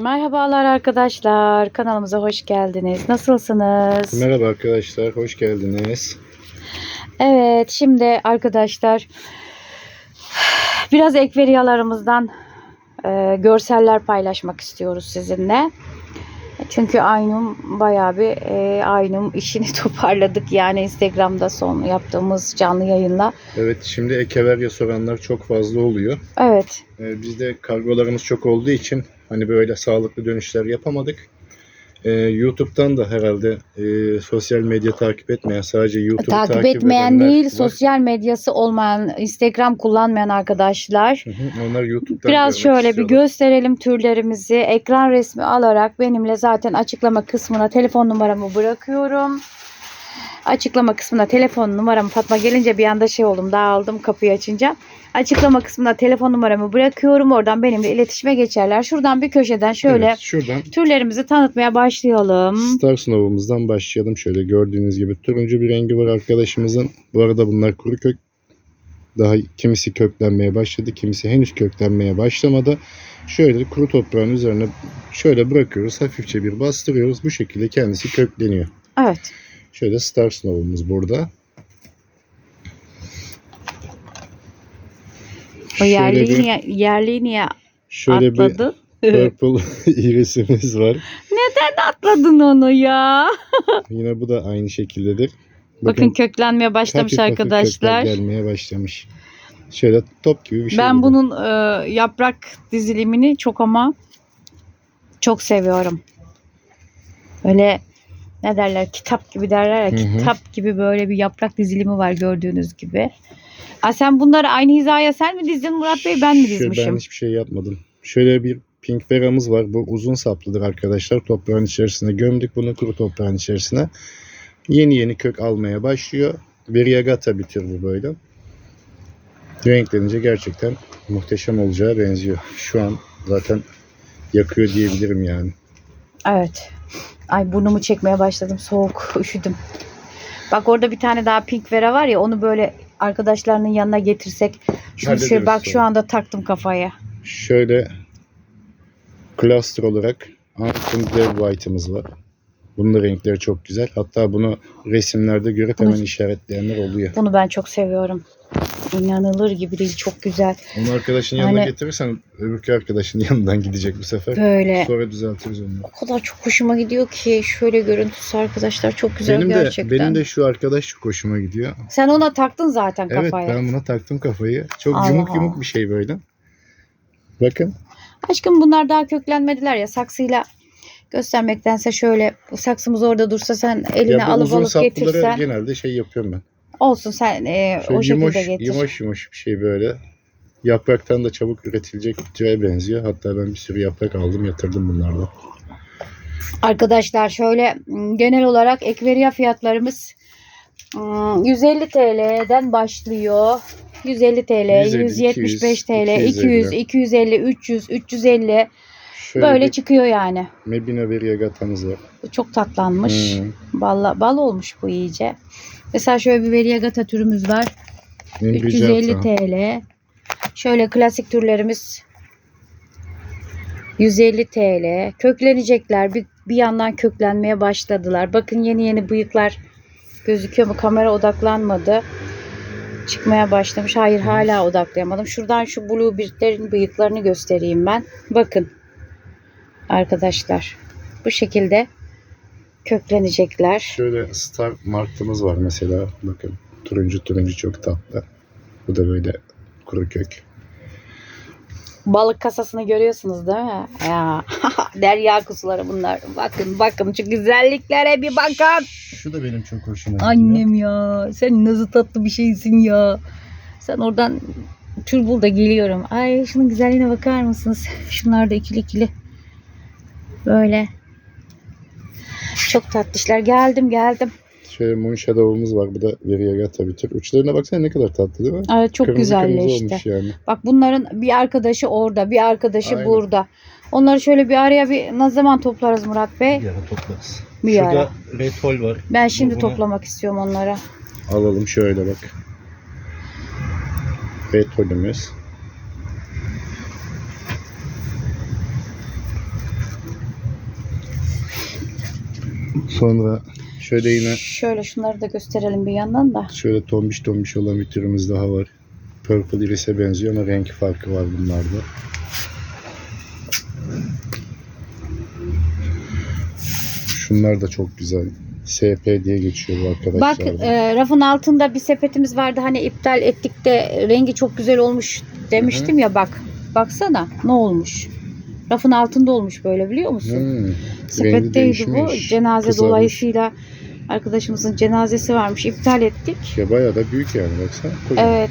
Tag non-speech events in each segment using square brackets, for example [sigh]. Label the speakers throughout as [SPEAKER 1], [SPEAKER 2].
[SPEAKER 1] Merhabalar arkadaşlar. Kanalımıza hoş geldiniz. Nasılsınız?
[SPEAKER 2] Merhaba arkadaşlar, hoş geldiniz.
[SPEAKER 1] Evet, şimdi arkadaşlar biraz ekveriyalarımızdan e, görseller paylaşmak istiyoruz sizinle. Çünkü Aynum bayağı bir e, Aynum işini [laughs] toparladık. Yani Instagram'da son yaptığımız canlı yayınla.
[SPEAKER 2] Evet, şimdi Ekeverya soranlar çok fazla oluyor.
[SPEAKER 1] Evet,
[SPEAKER 2] Ee, bizde kargolarımız çok olduğu için hani böyle sağlıklı dönüşler yapamadık. Ee, YouTube'dan da herhalde e, sosyal medya takip etmeyen, sadece YouTube'u
[SPEAKER 1] takip,
[SPEAKER 2] takip,
[SPEAKER 1] etmeyen değil,
[SPEAKER 2] var.
[SPEAKER 1] sosyal medyası olmayan, Instagram kullanmayan arkadaşlar.
[SPEAKER 2] Hı hı, Onlar YouTube'dan
[SPEAKER 1] Biraz şöyle bir gösterelim türlerimizi. Ekran resmi alarak benimle zaten açıklama kısmına telefon numaramı bırakıyorum. Açıklama kısmına telefon numaramı Fatma gelince bir anda şey oldum dağıldım kapıyı açınca. Açıklama kısmına telefon numaramı bırakıyorum. Oradan benimle iletişime geçerler. Şuradan bir köşeden şöyle
[SPEAKER 2] Evet, şuradan
[SPEAKER 1] türlerimizi tanıtmaya başlayalım.
[SPEAKER 2] Star Snow'umuzdan başlayalım. Şöyle gördüğünüz gibi turuncu bir rengi var arkadaşımızın. Bu arada bunlar kuru kök. Daha kimisi köklenmeye başladı, kimisi henüz köklenmeye başlamadı. Şöyle kuru toprağın üzerine şöyle bırakıyoruz. Hafifçe bir bastırıyoruz. Bu şekilde kendisi kökleniyor.
[SPEAKER 1] Evet.
[SPEAKER 2] Şöyle Star Snow'umuz burada.
[SPEAKER 1] O
[SPEAKER 2] Şöyle
[SPEAKER 1] yerliği
[SPEAKER 2] bir,
[SPEAKER 1] niye, yerliği niye
[SPEAKER 2] şöyle bir
[SPEAKER 1] atladı? [laughs]
[SPEAKER 2] purple [laughs] irisimiz var.
[SPEAKER 1] Neden atladın onu ya? [laughs]
[SPEAKER 2] Yine bu da aynı şekildedir.
[SPEAKER 1] Bakın, köklenmeye başlamış
[SPEAKER 2] hafif
[SPEAKER 1] arkadaşlar.
[SPEAKER 2] gelmeye başlamış. Şöyle top gibi bir şey.
[SPEAKER 1] Ben
[SPEAKER 2] bu.
[SPEAKER 1] bunun e, yaprak dizilimini çok ama çok seviyorum. Öyle ne derler kitap gibi derler ya
[SPEAKER 2] Hı hı.
[SPEAKER 1] kitap gibi böyle bir yaprak dizilimi var gördüğünüz gibi. Aa, sen bunları aynı hizaya sen mi dizdin Murat Bey ben mi dizmişim?
[SPEAKER 2] Ben hiçbir şey yapmadım. Şöyle bir pink veramız var. Bu uzun saplıdır arkadaşlar. Toprağın içerisine gömdük bunu kuru toprağın içerisine. Yeni yeni kök almaya başlıyor. Bir tür bu böyle. Renklenince gerçekten muhteşem olacağı benziyor. Şu an zaten yakıyor diyebilirim yani.
[SPEAKER 1] Evet. Ay burnumu çekmeye başladım soğuk üşüdüm. Bak orada bir tane daha pink vera var ya onu böyle arkadaşlarının yanına getirsek. Şunu şöyle
[SPEAKER 2] Hallederiz
[SPEAKER 1] bak şu
[SPEAKER 2] sonra.
[SPEAKER 1] anda taktım kafaya.
[SPEAKER 2] Şöyle cluster olarak Anthem Dev White'ımız var. Bunun da renkleri çok güzel. Hatta bunu resimlerde görüp hemen
[SPEAKER 1] Bunu-
[SPEAKER 2] işaretleyenler oluyor.
[SPEAKER 1] Bunu ben çok seviyorum. İnanılır gibi değil çok güzel.
[SPEAKER 2] Onu arkadaşın yanına
[SPEAKER 1] Yani-
[SPEAKER 2] getirirsen öbürkü arkadaşın [laughs] yanından gidecek bu sefer.
[SPEAKER 1] Böyle
[SPEAKER 2] Sonra düzeltiriz onu.
[SPEAKER 1] o kadar çok hoşuma gidiyor ki şöyle görüntüsü arkadaşlar çok güzel
[SPEAKER 2] Benim de
[SPEAKER 1] gerçekten.
[SPEAKER 2] benim de şu arkadaş çok hoşuma gidiyor.
[SPEAKER 1] Sen ona taktın zaten
[SPEAKER 2] Evet
[SPEAKER 1] kafaya.
[SPEAKER 2] ben buna taktım kafayı. Çok
[SPEAKER 1] Allah
[SPEAKER 2] yumuk yumuk bir şey böyle. Bakın.
[SPEAKER 1] Aşkım bunlar daha köklenmediler ya saksıyla göstermektense şöyle saksımız orada dursa sen eline
[SPEAKER 2] ya
[SPEAKER 1] alıp alıp getirsen
[SPEAKER 2] genelde şey yapıyorum ben.
[SPEAKER 1] olsun sen e,
[SPEAKER 2] Şöyle
[SPEAKER 1] o şekilde
[SPEAKER 2] yumuş,
[SPEAKER 1] getir.
[SPEAKER 2] yumuş yumuş bir şey böyle. Yapraktan da çabuk üretilecek bir türe benziyor. Hatta ben bir sürü yaprak aldım yatırdım bunlardan.
[SPEAKER 1] Arkadaşlar şöyle genel olarak ekveriya fiyatlarımız m, 150 TL'den başlıyor. 150 TL,
[SPEAKER 2] 150,
[SPEAKER 1] 175 TL,
[SPEAKER 2] 200,
[SPEAKER 1] 200, 250, 300, 350
[SPEAKER 2] Şöyle
[SPEAKER 1] böyle
[SPEAKER 2] bir
[SPEAKER 1] çıkıyor yani.
[SPEAKER 2] Mebina Variegata'mız var.
[SPEAKER 1] Bu çok tatlanmış.
[SPEAKER 2] Hmm.
[SPEAKER 1] Balla, bal olmuş bu iyice. Mesela şöyle bir Variegata türümüz var.
[SPEAKER 2] Benim
[SPEAKER 1] 350
[SPEAKER 2] Ricata.
[SPEAKER 1] TL. Şöyle klasik türlerimiz 150 TL. Köklenecekler. Bir, bir yandan köklenmeye başladılar. Bakın yeni yeni bıyıklar gözüküyor mu? Kamera odaklanmadı. Çıkmaya başlamış. Hayır hala odaklayamadım. Şuradan şu bluebeard'lerin bıyıklarını göstereyim ben. Bakın. Arkadaşlar. Bu şekilde köklenecekler.
[SPEAKER 2] Şöyle Star Mart'ımız var mesela. Bakın turuncu turuncu çok tatlı. Bu da böyle kuru kök.
[SPEAKER 1] Balık kasasını görüyorsunuz değil mi? Ya. [laughs] Derya kuzuları bunlar. Bakın bakın şu güzelliklere bir bakın.
[SPEAKER 2] Şu da benim çok hoşuma gidiyor.
[SPEAKER 1] Annem ya sen nasıl tatlı bir şeysin ya. Sen oradan tür bul da geliyorum. Ay şunun güzelliğine bakar mısınız? Şunlar da ikili ikili. Böyle. Çok tatlışlar. Geldim geldim.
[SPEAKER 2] Şöyle Moon Shadow'umuz var. Bu da Variegata bir tür. Uçlarına baksana ne kadar tatlı değil mi?
[SPEAKER 1] Evet çok
[SPEAKER 2] Kırmızı kırmızı
[SPEAKER 1] güzelleşti.
[SPEAKER 2] olmuş yani.
[SPEAKER 1] Bak bunların bir arkadaşı orada, bir arkadaşı
[SPEAKER 2] Aynen.
[SPEAKER 1] burada. Onları şöyle bir araya bir ne zaman toplarız Murat Bey?
[SPEAKER 2] Bir ara toplarız.
[SPEAKER 1] Bir
[SPEAKER 2] Şurada
[SPEAKER 1] ara.
[SPEAKER 2] Red Hall var.
[SPEAKER 1] Ben şimdi
[SPEAKER 2] Bunu
[SPEAKER 1] toplamak istiyorum onlara.
[SPEAKER 2] Alalım şöyle bak. Red Sonra şöyle yine
[SPEAKER 1] Şöyle şunları da gösterelim bir yandan da.
[SPEAKER 2] şöyle tombiş tombiş olan bir türümüz daha var. Purple Iris'e benziyor ama renk farkı var bunlarda. Şunlar da çok güzel. SP diye geçiyor bu
[SPEAKER 1] Bak
[SPEAKER 2] arkadaşlar.
[SPEAKER 1] e, rafın altında bir sepetimiz vardı hani iptal ettik de rengi çok güzel olmuş demiştim ya bak. Baksana ne olmuş. Rafın altında olmuş böyle biliyor musun?
[SPEAKER 2] Hmm,
[SPEAKER 1] Sepetteydi bu. Cenaze
[SPEAKER 2] kızarmış.
[SPEAKER 1] dolayısıyla arkadaşımızın cenazesi varmış. iptal ettik.
[SPEAKER 2] Ya bayağı da büyük yani baksana. kocaman.
[SPEAKER 1] Evet.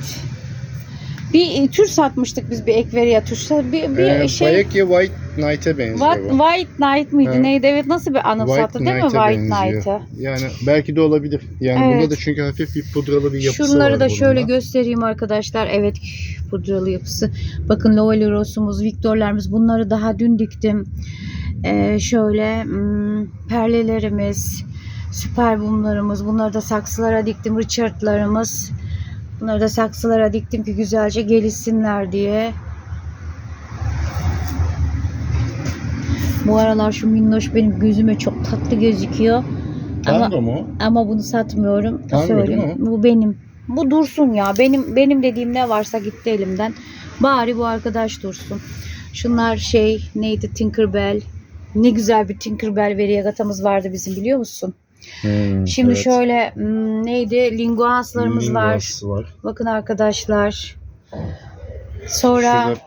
[SPEAKER 1] Bir e, tür satmıştık biz bir ekveriya tür. Bir, bir
[SPEAKER 2] Ee,
[SPEAKER 1] şey
[SPEAKER 2] Bayekya White Knight'e benziyor.
[SPEAKER 1] What,
[SPEAKER 2] bu.
[SPEAKER 1] White Knight mıydı
[SPEAKER 2] Ha.
[SPEAKER 1] neydi? Evet nasıl bir anımsattı değil mi
[SPEAKER 2] Knight'e
[SPEAKER 1] White. Knight'ı?
[SPEAKER 2] Yani belki de olabilir. Yani
[SPEAKER 1] Evet.
[SPEAKER 2] bunda da çünkü hafif bir pudralı bir yapısı var.
[SPEAKER 1] Şunları da şöyle
[SPEAKER 2] bunda.
[SPEAKER 1] göstereyim arkadaşlar. Evet pudralı yapısı. Bakın Lovely Rose'umuz, Victor'larımız bunları daha dün diktim. Ee, şöyle hmm, perlelerimiz, süper bumlarımız. Bunları da saksılara diktim. Richard'larımız. Bunları da saksılara diktim ki güzelce gelişsinler diye. Bu aralar şu minnoş benim gözüme çok tatlı gözüküyor. Ama
[SPEAKER 2] mu?
[SPEAKER 1] ama bunu satmıyorum.
[SPEAKER 2] Tango
[SPEAKER 1] Söyleyeyim.
[SPEAKER 2] değil mi
[SPEAKER 1] Bu benim. Bu dursun ya. Benim benim dediğim ne varsa gitti elimden. Bari bu arkadaş dursun. Şunlar şey neydi Tinkerbell. Ne güzel bir Tinkerbell variegatamız vardı bizim biliyor musun?
[SPEAKER 2] Hmm,
[SPEAKER 1] Şimdi
[SPEAKER 2] evet.
[SPEAKER 1] şöyle hmm, neydi linguanslarımız var.
[SPEAKER 2] Var.
[SPEAKER 1] Bakın arkadaşlar. Sonra
[SPEAKER 2] Şurada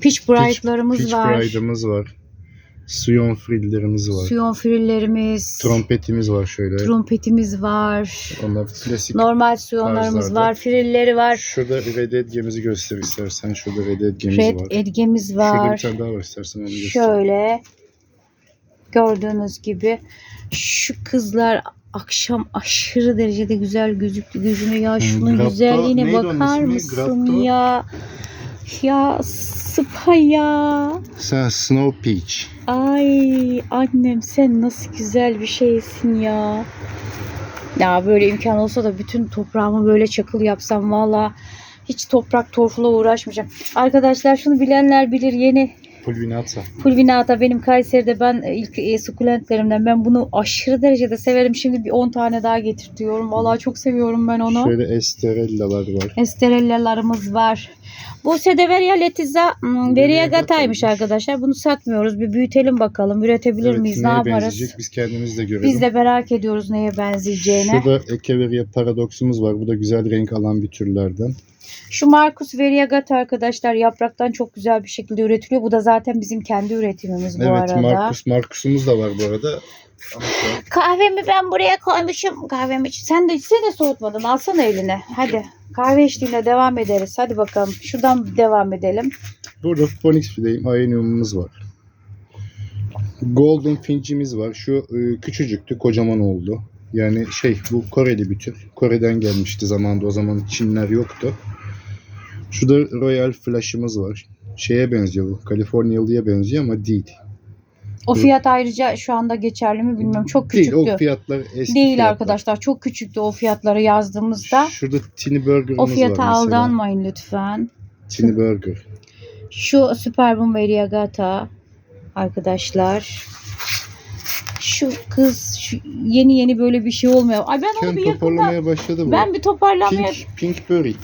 [SPEAKER 1] Peach Bright'larımız
[SPEAKER 2] Peach
[SPEAKER 1] var.
[SPEAKER 2] Bride'ımız var. Suyon frillerimiz var.
[SPEAKER 1] Suyon frillerimiz.
[SPEAKER 2] Trompetimiz var şöyle.
[SPEAKER 1] Trompetimiz var.
[SPEAKER 2] Onlar klasik.
[SPEAKER 1] Normal suyonlarımız
[SPEAKER 2] tarzlarda.
[SPEAKER 1] var. Frilleri var.
[SPEAKER 2] Şurada Red Edge'mizi göster istersen. Şurada Red Edge'miz
[SPEAKER 1] Red
[SPEAKER 2] var.
[SPEAKER 1] edgemiz
[SPEAKER 2] Şurada bir
[SPEAKER 1] var.
[SPEAKER 2] tane daha var istersen onu göster.
[SPEAKER 1] Şöyle gördüğünüz gibi şu kızlar akşam aşırı derecede güzel gözüktü gözüme ya şunun
[SPEAKER 2] Grotto,
[SPEAKER 1] güzelliğine bakar mısın
[SPEAKER 2] Grotto.
[SPEAKER 1] ya ya sıpa ya
[SPEAKER 2] Sen Snow Peach.
[SPEAKER 1] ay annem sen nasıl güzel bir şeysin ya ya böyle imkan olsa da bütün toprağımı böyle çakıl yapsam valla hiç toprak torfula uğraşmayacağım. Arkadaşlar şunu bilenler bilir yeni
[SPEAKER 2] Pulvinata.
[SPEAKER 1] Pulvinata benim Kayseri'de ben e, ilk e, sukulentlerimden ben bunu aşırı derecede severim. Şimdi bir 10 tane daha getirtiyorum. Vallahi çok seviyorum ben onu.
[SPEAKER 2] Şöyle Esterellalar var.
[SPEAKER 1] Esterellalarımız var. Bu Sedeveria letiza hmm, variegata'ymış
[SPEAKER 2] Variegata'ymış.
[SPEAKER 1] arkadaşlar. Bunu satmıyoruz. Bir büyütelim bakalım. Üretebilir
[SPEAKER 2] Evet,
[SPEAKER 1] miyiz? Ne yaparız?
[SPEAKER 2] benzeyecek biz kendimiz de görelim.
[SPEAKER 1] Biz de merak ediyoruz neye benzeyeceğini.
[SPEAKER 2] Şurada Echeveria paradoksumuz var. Bu da güzel renk alan bir türlerden.
[SPEAKER 1] Şu Marcus variegata arkadaşlar yapraktan çok güzel bir şekilde üretiliyor. Bu da zaten bizim kendi üretimimiz bu
[SPEAKER 2] evet
[SPEAKER 1] arada.
[SPEAKER 2] Marcus Marcus'umuz da var bu arada.
[SPEAKER 1] Kahvemi ben buraya koymuşum. Kahvemi iç- sen de sen de soğutmadın. Alsana eline. Hadi. Kahve içtiğinde devam ederiz. Hadi bakalım. Şuradan devam edelim.
[SPEAKER 2] Burada Phoenix Flame Aenium'umuz var. Golden Finch'imiz var. Şu e, küçücüktü, kocaman oldu. Yani şey bu Koreli bir tür. Kore'den gelmişti zamanında. O zaman Çinler yoktu. Şurada Royal Flash'ımız var. Şeye benziyor bu. Californialı'ya benziyor ama değil.
[SPEAKER 1] O fiyat ayrıca şu anda geçerli mi bilmiyorum. Çok
[SPEAKER 2] Değil
[SPEAKER 1] küçüktü.
[SPEAKER 2] o fiyatlar eski
[SPEAKER 1] Değil
[SPEAKER 2] fiyatlar.
[SPEAKER 1] arkadaşlar. Çok küçüktü o fiyatları yazdığımızda.
[SPEAKER 2] Şurada Tiny Burger'ımız
[SPEAKER 1] O
[SPEAKER 2] var
[SPEAKER 1] fiyata
[SPEAKER 2] mesela.
[SPEAKER 1] aldanmayın lütfen.
[SPEAKER 2] Tiny Burger.
[SPEAKER 1] Şu Superbum Variegata arkadaşlar. Şu kız şu yeni yeni böyle bir şey olmuyor. Ay ben onu bir yakında
[SPEAKER 2] toparlamaya başladı bu.
[SPEAKER 1] ben bir toparlamaya
[SPEAKER 2] Pink, Pink Berry.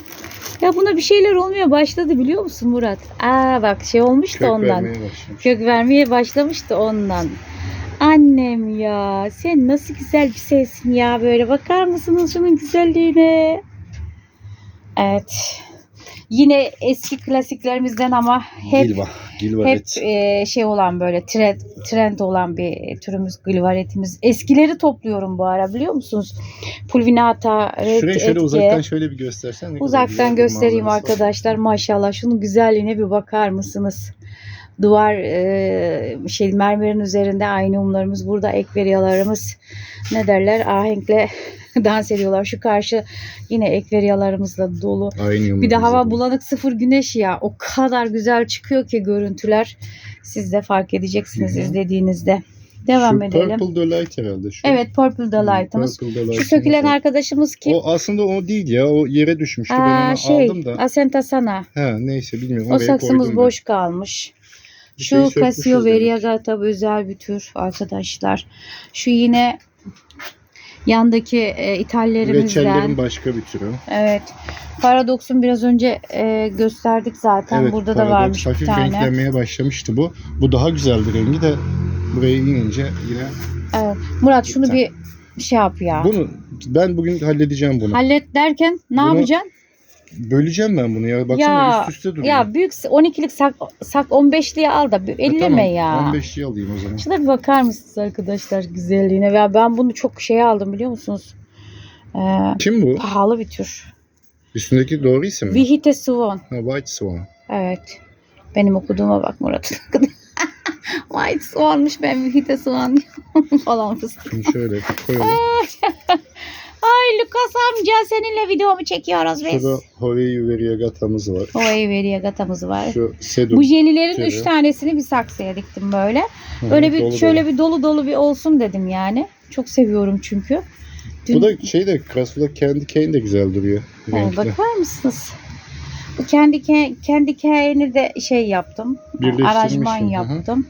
[SPEAKER 1] Ya buna bir şeyler olmaya başladı biliyor musun Murat? Aa bak şey olmuş da
[SPEAKER 2] Kök
[SPEAKER 1] ondan.
[SPEAKER 2] vermeye başlamış.
[SPEAKER 1] Kök vermeye başlamıştı ondan. Annem ya sen nasıl güzel bir sessin ya böyle bakar mısınız şunun güzelliğine? Evet. Yine eski klasiklerimizden ama hep
[SPEAKER 2] Gilva. Gilva
[SPEAKER 1] hep e, şey olan böyle trend, trend olan bir türümüz gılvaretimiz. Eskileri topluyorum bu ara biliyor musunuz? Pulvinata, Red
[SPEAKER 2] Şurayı şöyle
[SPEAKER 1] Etke.
[SPEAKER 2] uzaktan şöyle bir göstersen. ne kadar
[SPEAKER 1] Uzaktan
[SPEAKER 2] bir
[SPEAKER 1] göstereyim
[SPEAKER 2] manzarası var.
[SPEAKER 1] arkadaşlar. Maşallah şunun güzelliğine bir bakar mısınız? Duvar e, şey mermerin üzerinde aynı umlarımız burada ekveriyalarımız ne derler ahenkle [laughs] dans ediyorlar. Şu karşı yine ekveriyalarımızla dolu.
[SPEAKER 2] Aynı
[SPEAKER 1] Bir de hava bulanık sıfır güneş ya. O kadar güzel çıkıyor ki görüntüler. Siz de fark edeceksiniz
[SPEAKER 2] Hı hı.
[SPEAKER 1] izlediğinizde. Devam
[SPEAKER 2] Şu
[SPEAKER 1] edelim.
[SPEAKER 2] Purple Delight herhalde şu.
[SPEAKER 1] Evet Purple Delight'ımız.
[SPEAKER 2] Purple
[SPEAKER 1] Şu
[SPEAKER 2] Delight'ımız
[SPEAKER 1] sökülen
[SPEAKER 2] var.
[SPEAKER 1] arkadaşımız kim?
[SPEAKER 2] O aslında o değil ya. O yere düşmüştü. ben
[SPEAKER 1] Aa,
[SPEAKER 2] onu
[SPEAKER 1] şey
[SPEAKER 2] aldım da.
[SPEAKER 1] Asenta Sana.
[SPEAKER 2] Ha neyse bilmiyorum.
[SPEAKER 1] O
[SPEAKER 2] Oraya
[SPEAKER 1] saksımız
[SPEAKER 2] ben.
[SPEAKER 1] boş kalmış.
[SPEAKER 2] Bir
[SPEAKER 1] Şu Casio
[SPEAKER 2] demek.
[SPEAKER 1] Variegata özel bir tür arkadaşlar. Şu yine yandaki e, ithallerimizden.
[SPEAKER 2] Reçellerin başka bir türü.
[SPEAKER 1] Evet. Paradox'un biraz önce e, gösterdik zaten.
[SPEAKER 2] evet,
[SPEAKER 1] Burada da
[SPEAKER 2] paradoks.
[SPEAKER 1] varmış bir
[SPEAKER 2] Hafif
[SPEAKER 1] tane.
[SPEAKER 2] renklenmeye başlamıştı bu. Bu daha güzeldi rengi de buraya inince yine
[SPEAKER 1] Evet. Murat şunu bir şey yap ya.
[SPEAKER 2] bunu ben bugün halledeceğim bunu.
[SPEAKER 1] Hallet derken ne
[SPEAKER 2] Bunu
[SPEAKER 1] yapacaksın?
[SPEAKER 2] Böleceğim ben bunu ya. Baksana
[SPEAKER 1] Ya,
[SPEAKER 2] üst üste duruyor.
[SPEAKER 1] Ya büyük 12'lik sak, sak 15'liye al da bir
[SPEAKER 2] Ha,
[SPEAKER 1] elleme
[SPEAKER 2] tamam,
[SPEAKER 1] ya.
[SPEAKER 2] 15'liği alayım o zaman.
[SPEAKER 1] Şuna bir bakar mısınız arkadaşlar güzelliğine? Ya ben bunu çok şey aldım biliyor musunuz? Ee,
[SPEAKER 2] Kim bu?
[SPEAKER 1] pahalı bir tür.
[SPEAKER 2] Üstündeki doğru isim mi?
[SPEAKER 1] Vihite Swan.
[SPEAKER 2] Ha, White Swan.
[SPEAKER 1] Evet. Benim okuduğuma bak Murat. [laughs] White Swan'mış ben Vihite Swan [laughs] falan fıstık.
[SPEAKER 2] Şimdi şöyle koyalım. [laughs]
[SPEAKER 1] Ay Lucas amca seninle videomu çekiyoruz biz.
[SPEAKER 2] Şurada Hawaii Variegata'mız var.
[SPEAKER 1] Havayı veriye gatamız var.
[SPEAKER 2] Şu Sedum.
[SPEAKER 1] Bu jelilerin
[SPEAKER 2] türü.
[SPEAKER 1] üç tanesini bir saksıya diktim böyle.
[SPEAKER 2] Hı,
[SPEAKER 1] Böyle bir
[SPEAKER 2] dolu
[SPEAKER 1] şöyle
[SPEAKER 2] dolu.
[SPEAKER 1] bir dolu dolu bir olsun dedim yani. Çok seviyorum çünkü. Dün,
[SPEAKER 2] Bu da şey de Krasula Candy Cane de güzel duruyor.
[SPEAKER 1] Ha, bakar mısınız? Bu kendi ke- kendi hikayeni de şey yaptım. Aranjman
[SPEAKER 2] hı hı.
[SPEAKER 1] yaptım.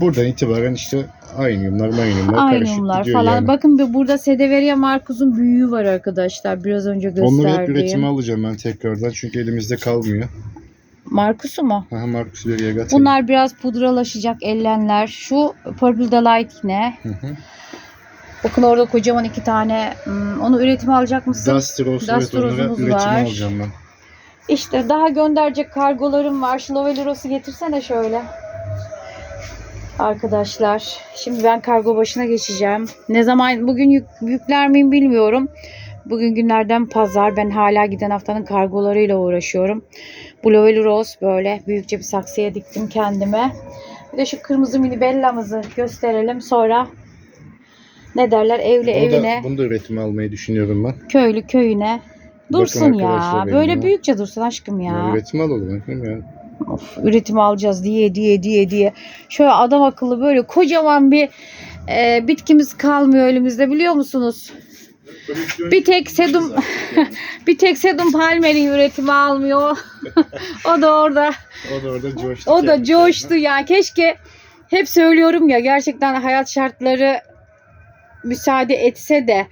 [SPEAKER 2] Buradan itibaren işte aynıyumlar manyumlar karışık
[SPEAKER 1] Aynumlar
[SPEAKER 2] gidiyor
[SPEAKER 1] falan.
[SPEAKER 2] yani.
[SPEAKER 1] Bakın bir burada Sedeveria Marcus'un büyüğü var arkadaşlar. Biraz önce
[SPEAKER 2] Onları hep
[SPEAKER 1] gösterdiğim.
[SPEAKER 2] üretime alacağım ben tekrardan çünkü elimizde kalmıyor.
[SPEAKER 1] Marcus'u mu?
[SPEAKER 2] Aha Marcus Variegata.
[SPEAKER 1] Bunlar biraz pudralaşacak ellenler. Şu Purple Delight yine.
[SPEAKER 2] Hı hı.
[SPEAKER 1] Bakın orada kocaman iki tane. hmm, Onu üretime alacak mısın?
[SPEAKER 2] Dusty Rose evet onları üretime
[SPEAKER 1] var.
[SPEAKER 2] alacağım ben.
[SPEAKER 1] İşte daha gönderecek kargolarım var. Şu Lovely Rose'u getirsene şöyle. Arkadaşlar. Şimdi ben kargo başına geçeceğim. Ne zaman bugün yük, yükler miyim bilmiyorum. Bugün günlerden pazar. Ben hala giden haftanın kargolarıyla uğraşıyorum. Bu Lovely Rose böyle büyükçe bir saksıya diktim kendime. Bir de şu kırmızı mini bellamızı gösterelim. Sonra ne derler evli
[SPEAKER 2] Bunu
[SPEAKER 1] evine,
[SPEAKER 2] da, bunu da üretime almayı düşünüyorum ben.
[SPEAKER 1] köylü köyüne.
[SPEAKER 2] Bakın
[SPEAKER 1] Dursun ya.
[SPEAKER 2] arkadaşlar benim
[SPEAKER 1] Böyle
[SPEAKER 2] ya.
[SPEAKER 1] büyükçe dursun aşkım ya.
[SPEAKER 2] Ya. Üretime alalım ya.
[SPEAKER 1] Of, üretim alacağız diye diye diye diye. Şöyle adam akıllı böyle kocaman bir e, bitkimiz kalmıyor elimizde biliyor musunuz? Bir tek sedum [laughs] bir tek sedum palmerin üretimi almıyor. [laughs] o da orada.
[SPEAKER 2] O da orada coştu.
[SPEAKER 1] O da coştu ya. Keşke hep söylüyorum ya gerçekten hayat şartları müsaade etse de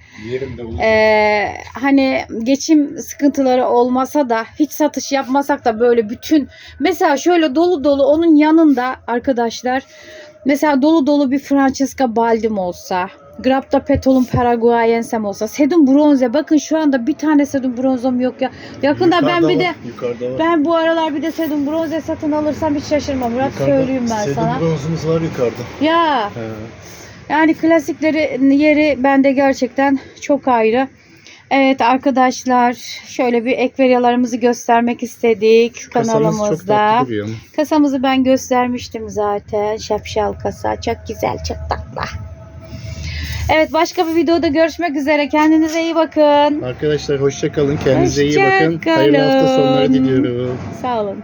[SPEAKER 1] ee, hani geçim sıkıntıları olmasa da hiç satış yapmasak da böyle bütün mesela şöyle dolu dolu onun yanında arkadaşlar mesela dolu dolu bir Francesca Baldim olsa Grapta Petol'un Paraguayensem olsa Sedum Bronze bakın şu anda bir tane Sedum Bronze'm yok ya yakında ben bir de
[SPEAKER 2] Yukarıda var.
[SPEAKER 1] ben bu aralar bir de Sedum Bronze satın alırsam hiç şaşırmam Murat söyleyeyim ben sana
[SPEAKER 2] bronzumuz var yukarıda.
[SPEAKER 1] ya
[SPEAKER 2] He.
[SPEAKER 1] Yani klasikleri yeri bende gerçekten çok ayrı. Evet arkadaşlar şöyle bir ekveryalarımızı göstermek istedik şu
[SPEAKER 2] Kasamız çok
[SPEAKER 1] kanalımızda. Kasamızı ben göstermiştim zaten. Şapşal kasa çok güzel çok tatlı. Evet başka bir videoda görüşmek üzere. Kendinize iyi bakın.
[SPEAKER 2] Arkadaşlar hoşça kalın. Kendinize iyi
[SPEAKER 1] Hoşça
[SPEAKER 2] bakın. Hayırlı hafta sonları
[SPEAKER 1] kalın.
[SPEAKER 2] diliyorum.
[SPEAKER 1] Sağ olun.